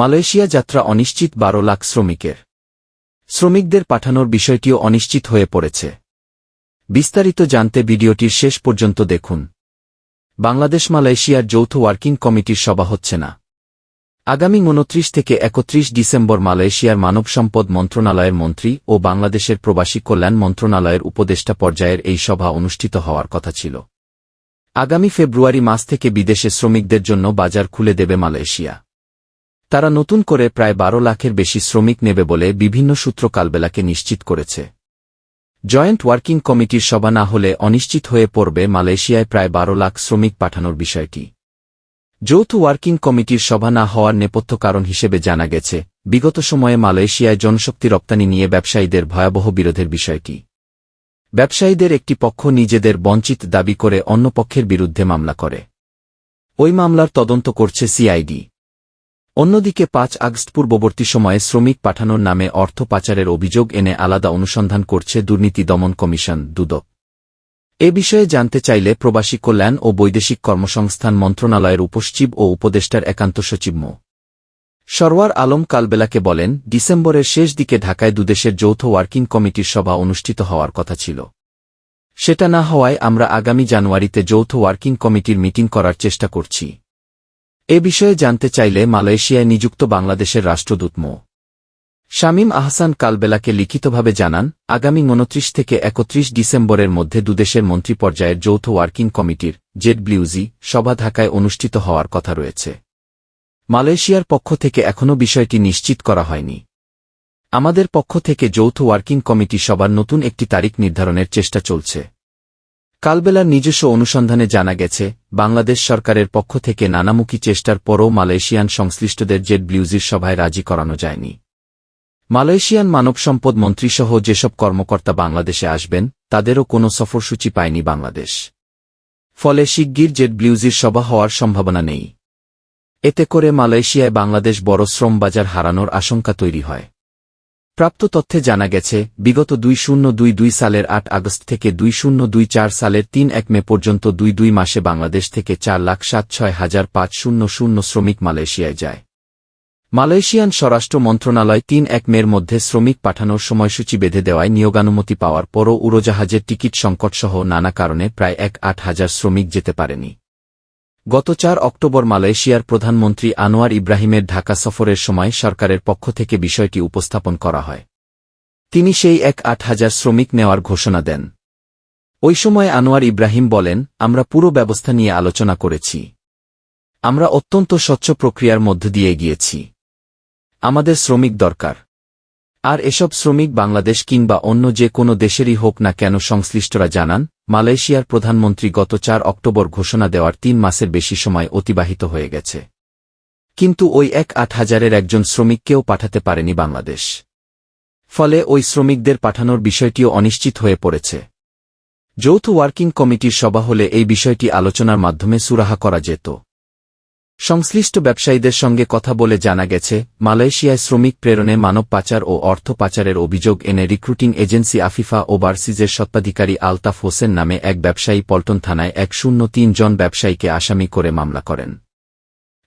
Malaysia যাত্রা অনিশ্চিত বারো লাখ শ্রমিকের। শ্রমিকদের পাঠানোর বিষয়টিও অনিশ্চিত হয়ে পড়েছে। বিস্তারিত জানতে ভিডিওটির শেষ পর্যন্ত দেখুন। বাংলাদেশ মালয়েশিয়ার যৌথ ওয়ার্কিং কমিটির সভা হচ্ছে না। আগামী উনত্রিশ থেকে একত্রিশ ডিসেম্বর মালয়েশিয়ার মানব সম্পদ মন্ত্রণালয়ের মন্ত্রী ও বাংলাদেশের প্রবাসী কল্যাণ মন্ত্রণালয়ের উপদেষ্টা পর্যায়ের এই সভা অনুষ্ঠিত হওয়ার কথা ছিল। আগামী ফেব্রুয়ারি মাস থেকে বিদেশে শ্রমিকদের জন্য বাজার খুলে দেবে মালয়েশিয়া। তারা নতুন করে প্রায় বারো লাখের বেশি শ্রমিক নেবে বলে বিভিন্ন সূত্র কালবেলাকে নিশ্চিত করেছে। জয়েন্ট ওয়ার্কিং কমিটির সভা না হলে অনিশ্চিত হয়ে পড়বে মালয়েশিয়ায় প্রায় বারো লাখ শ্রমিক পাঠানোর বিষয়টি। যৌথ ওয়ার্কিং কমিটির সভা না হওয়ার নেপথ্য কারণ হিসেবে জানা গেছে, বিগত সময়ে মালয়েশিয়ায় জনশক্তি রপ্তানি নিয়ে ব্যবসায়ীদের ভয়াবহ বিরোধের বিষয়টি। ব্যবসায়ীদের একটি পক্ষ নিজেদের বঞ্চিত দাবি করে অন্য পক্ষের বিরুদ্ধে মামলা করে। ওই মামলার তদন্ত করছে সিআইডি। অন্যদিকে পাঁচ আগস্ট পূর্ববর্তী সময়ে শ্রমিক পাঠানোর নামে অর্থ পাচারের অভিযোগ এনে আলাদা অনুসন্ধান করছে দুর্নীতি দমন কমিশন, দুদক। এ বিষয়ে জানতে চাইলে প্রবাসী কল্যাণ ও বৈদেশিক কর্মসংস্থান মন্ত্রণালয়ের উপসচিব ও উপদেষ্টার একান্ত সচিব মো। সরওয়ার আলম কালবেলাকে বলেন, ডিসেম্বরের শেষ দিকে ঢাকায় দুদেশের যৌথ ওয়ার্কিং কমিটির সভা অনুষ্ঠিত হওয়ার কথা ছিল। সেটা না হওয়ায় আমরা আগামী জানুয়ারিতে যৌথ ওয়ার্কিং কমিটির মিটিং করার চেষ্টা করছি। এ বিষয়ে জানতে চাইলে মালয়েশিয়ায় নিযুক্ত বাংলাদেশের রাষ্ট্রদূত মো. শামীম আহসান কালবেলাকে লিখিতভাবে জানান, আগামী উনত্রিশ থেকে একত্রিশ ডিসেম্বরের মধ্যে দুদেশের মন্ত্রী পর্যায়ের যৌথ ওয়ার্কিং কমিটির জেড ব্লিউজি সভা ঢাকায় অনুষ্ঠিত হওয়ার কথা রয়েছে। মালয়েশিয়ার পক্ষ থেকে এখনও বিষয়টি নিশ্চিত করা হয়নি। আমাদের পক্ষ থেকে যৌথ ওয়ার্কিং কমিটি সবার নতুন একটি তারিখ নির্ধারণের চেষ্টা চলছে। কালবেলার নিজস্ব অনুসন্ধানে জানা গেছে, বাংলাদেশ সরকারের পক্ষ থেকে নানামুখী চেষ্টার পরও মালয়েশিয়ান সংশ্লিষ্টদের জেড ব্লিউজির সভায় রাজি করানো যায়নি। মালয়েশিয়ান মানব সম্পদ মন্ত্রীসহ যেসব কর্মকর্তা বাংলাদেশে আসবেন, তাদেরও কোনো সফরসূচি পায়নি বাংলাদেশ। ফলে শিগগির জেড ব্লিউজির সভা হওয়ার সম্ভাবনা নেই। এতে করে মালয়েশিয়ায় বাংলাদেশ বড় শ্রম বাজার হারানোর আশঙ্কা তৈরি হয়। প্রাপ্ত তথ্যে জানা গেছে, বিগত দুই শূন্য দুই দুই সালের আট আগস্ট থেকে দুই শূন্য দুই চার সালের তিন এক মে পর্যন্ত দুই দুই মাসে বাংলাদেশ থেকে চার লাখ সাত ছয় হাজার পাঁচ শূন্য শূন্য শ্রমিক মালয়েশিয়ায় যায়। মালয়েশিয়ান স্বরাষ্ট্র মন্ত্রণালয় তিন এক মের মধ্যে শ্রমিক পাঠানোর সময়সূচি বেঁধে দেওয়ায় নিয়োগানুমতি পাওয়ার পরও উড়োজাহাজের টিকিট সংকটসহ নানা কারণে প্রায় এক আট হাজার শ্রমিক যেতে পারেনি। গত চার অক্টোবর মালয়েশিয়ার প্রধানমন্ত্রী আনোয়ার ইব্রাহিমের ঢাকা সফরের সময় সরকারের পক্ষ থেকে বিষয়টি উপস্থাপন করা হয়। তিনি সেই এক আট হাজার শ্রমিক নেওয়ার ঘোষণা দেন। ওই সময় আনোয়ার ইব্রাহিম বলেন, আমরা পুরো ব্যবস্থা নিয়ে আলোচনা করেছি। আমরা অত্যন্ত স্বচ্ছ প্রক্রিয়ার মধ্য দিয়ে গিয়েছি। আমাদের শ্রমিক দরকার। আর এসব শ্রমিক বাংলাদেশ কিংবা অন্য যে কোনো দেশেরই হোক না কেন সংশ্লিষ্টরা জানান, মালয়েশিয়ার প্রধানমন্ত্রী গত চার অক্টোবর ঘোষণা দেওয়ার তিন মাসের বেশি সময় অতিবাহিত হয়ে গেছে। কিন্তু ওই এক আট হাজারের একজন শ্রমিককেও পাঠাতে পারেনি বাংলাদেশ। ফলে ওই শ্রমিকদের পাঠানোর বিষয়টিও অনিশ্চিত হয়ে পড়েছে। যৌথ ওয়ার্কিং কমিটির সভা হলে এই বিষয়টি আলোচনার মাধ্যমে সুরাহা করা যেত। সংশ্লিষ্ট ব্যবসায়ীদের সঙ্গে কথা বলে জানা গেছে, মালয়েশিয়ায় শ্রমিক প্রেরণে মানব পাচার ও অর্থ পাচারের অভিযোগ এনে রিক্রুটিং এজেন্সি আফিফা ওভারসিজের সত্ত্বাধিকারী আলতাফ হোসেন নামে এক ব্যবসায়ী পল্টন থানায় এক শূন্য তিন জন ব্যবসায়ীকে আসামি করে মামলা করেন।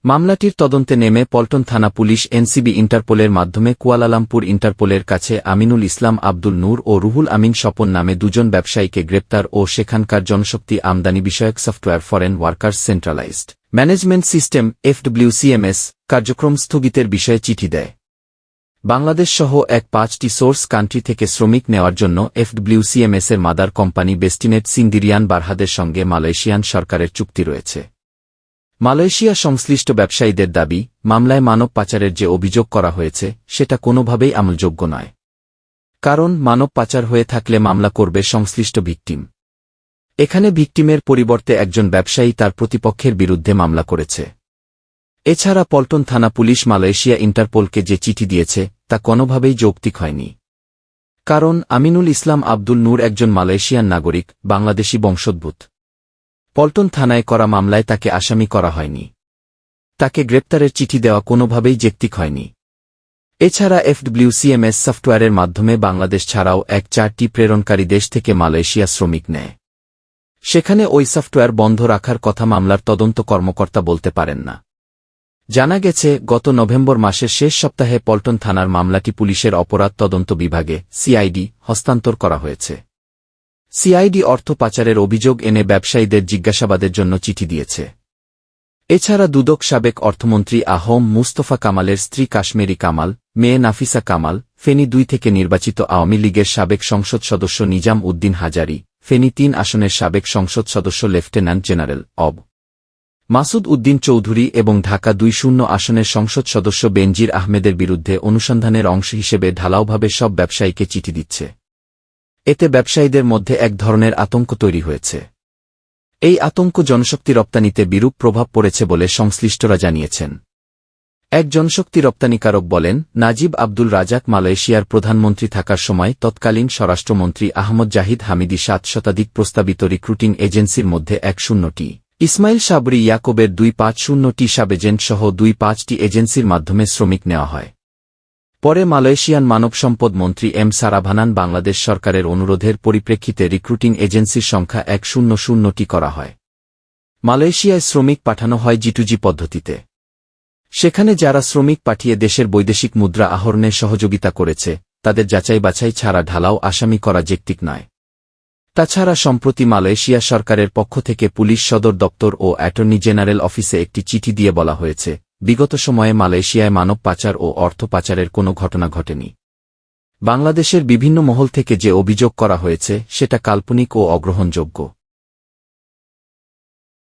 মামলাটির তদন্তে নেমে পল্টন থানা পুলিশ এনসিবি ইন্টারপোলের মাধ্যমে কুয়ালালামপুর ইন্টারপোলের কাছে আমিনুল ইসলাম আব্দুল নূর ও রুহুল আমিন স্বপন নামে দুজন ব্যবসায়ীকে গ্রেপ্তার ও সেখানকার জনশক্তি আমদানি বিষয়ক software foreign workers centralised. Management system FWCMS কার্যক্রম স্থগিতের বিষয়ে চিঠি দেয়। বাংলাদেশ সহ এক পাঁচটি সোর্স কান্ট্রি থেকে শ্রমিক নেওয়ার জন্য এফডব্লিউসিএমএস এর মাদার কোম্পানি বেস্টিনেট সিন্দিরিয়ান বারহাদের সঙ্গে মালয়েশিয়ান সরকারের চুক্তি রয়েছে। মালয়েশিয়া সংশ্লিষ্ট ব্যবসায়ীদের দাবি, মামলায় মানব পাচারের যে অভিযোগ করা হয়েছে, সেটা কোনোভাবেই আমলযোগ্য নয়। কারণ মানব পাচার হয়ে থাকলে মামলা করবে সংশ্লিষ্ট ভিকটিম। এখানে ভিকটিমের পরিবর্তে একজন ব্যবসায়ী তার প্রতিপক্ষের বিরুদ্ধে মামলা করেছে। এছাড়া পল্টন থানা পুলিশ মালয়েশিয়া ইন্টারপোলকে যে চিঠি দিয়েছে, তা কোনোভাবেই যৌক্তিক হয়নি। কারণ আমিনুল ইসলাম আব্দুল নূর একজন মালয়েশিয়ান নাগরিক, বাংলাদেশি বংশোদ্ভূত। পল্টন থানায় করা মামলায় তাকে আসামি করা হয়নি। তাকে গ্রেপ্তারের চিঠি দেওয়া কোনোভাবেই যৌক্তিক হয়নি। এছাড়া এফডব্লিউসিএমএস সফটওয়্যারের মাধ্যমে বাংলাদেশ ছাড়াও এক চারটি প্রেরণকারী দেশ থেকে মালয়েশিয়া শ্রমিক নেয়। সেখানে ওই সফটওয়্যার বন্ধ রাখার কথা মামলার তদন্ত কর্মকর্তা বলতে পারেন না। জানা গেছে, গত নভেম্বর মাসের শেষ সপ্তাহে পল্টন থানার মামলাটি পুলিশের অপরাধ তদন্ত বিভাগে সিআইডি হস্তান্তর করা হয়েছে। সিআইডি অর্থ পাচারের অভিযোগ এনে ব্যবসায়ীদের জিজ্ঞাসাবাদের জন্য চিঠি দিয়েছে। এছাড়া দুদক সাবেক অর্থমন্ত্রী আহম মুস্তফা কামালের স্ত্রী কাশ্মীরি কামাল, মেয়ে নাফিসা কামাল, ফেনী দুই থেকে নির্বাচিত আওয়ামী লীগের সাবেক সংসদ সদস্য নিজাম উদ্দিন হাজারি ফেনী তিন আসনের সাবেক সংসদ সদস্য লেফটেন্যান্ট জেনারেল অব মাসুদ উদ্দিন চৌধুরী এবং ঢাকা দুই শূন্য আসনের সংসদ সদস্য বেনজির আহমেদের বিরুদ্ধে অনুসন্ধানের অংশ হিসেবে ঢালাওভাবে সব ব্যবসায়ীকে চিঠি দিচ্ছে। এতে ব্যবসায়ীদের মধ্যে এক ধরনের আতঙ্ক তৈরি হয়েছে। এই আতঙ্ক জনশক্তি রপ্তানিতে বিরূপ প্রভাব পড়েছে বলে সংশ্লিষ্টরা জানিয়েছেন। এক জনশক্তি রপ্তানিকারক বলেন, নাজিব আব্দুল রাজাক মালয়েশিয়ার প্রধানমন্ত্রী থাকার সময় তৎকালীন স্বরাষ্ট্রমন্ত্রী আহমদ জাহিদ হামিদি সাত শতাধিক প্রস্তাবিত রিক্রুটিং এজেন্সির মধ্যে এক শূন্যটি। ইসমাইল সাবরি ইয়াকবের দুই পাঁচ শূন্যটি সাব এজেন্ট সহ দুই পাঁচটি এজেন্সির মাধ্যমে শ্রমিক নেওয়া হয়। পরে মালয়েশিয়ান মানব সম্পদ মন্ত্রী এম সারাভানান বাংলাদেশ সরকারের অনুরোধের পরিপ্রেক্ষিতে রিক্রুটিং এজেন্সির সংখ্যা এক শূন্য শূন্যটি করা হয়। মালয়েশিয়ায় শ্রমিক পাঠানো হয় জিটুজি পদ্ধতিতে। সেখানে যারা শ্রমিক পাঠিয়ে দেশের বৈদেশিক মুদ্রা আহরণে সহযোগিতা করেছে, তাদের যাচাই বাছাই ছাড়া ঢালাও আসামি করা যেকটিক নয়। তাছাড়া সম্প্রতি মালয়েশিয়া সরকারের পক্ষ থেকে পুলিশ সদর দপ্তর ও অ্যাটর্নি জেনারেল অফিসে একটি চিঠি দিয়ে বলা হয়েছে, বিগত সময়ে মালয়েশিয়ায় মানব পাচার ও অর্থ পাচারের কোনো ঘটনা ঘটেনি। বাংলাদেশের বিভিন্ন মহল থেকে যে অভিযোগ করা হয়েছে, সেটা কাল্পনিক ও অগ্রহণযোগ্য।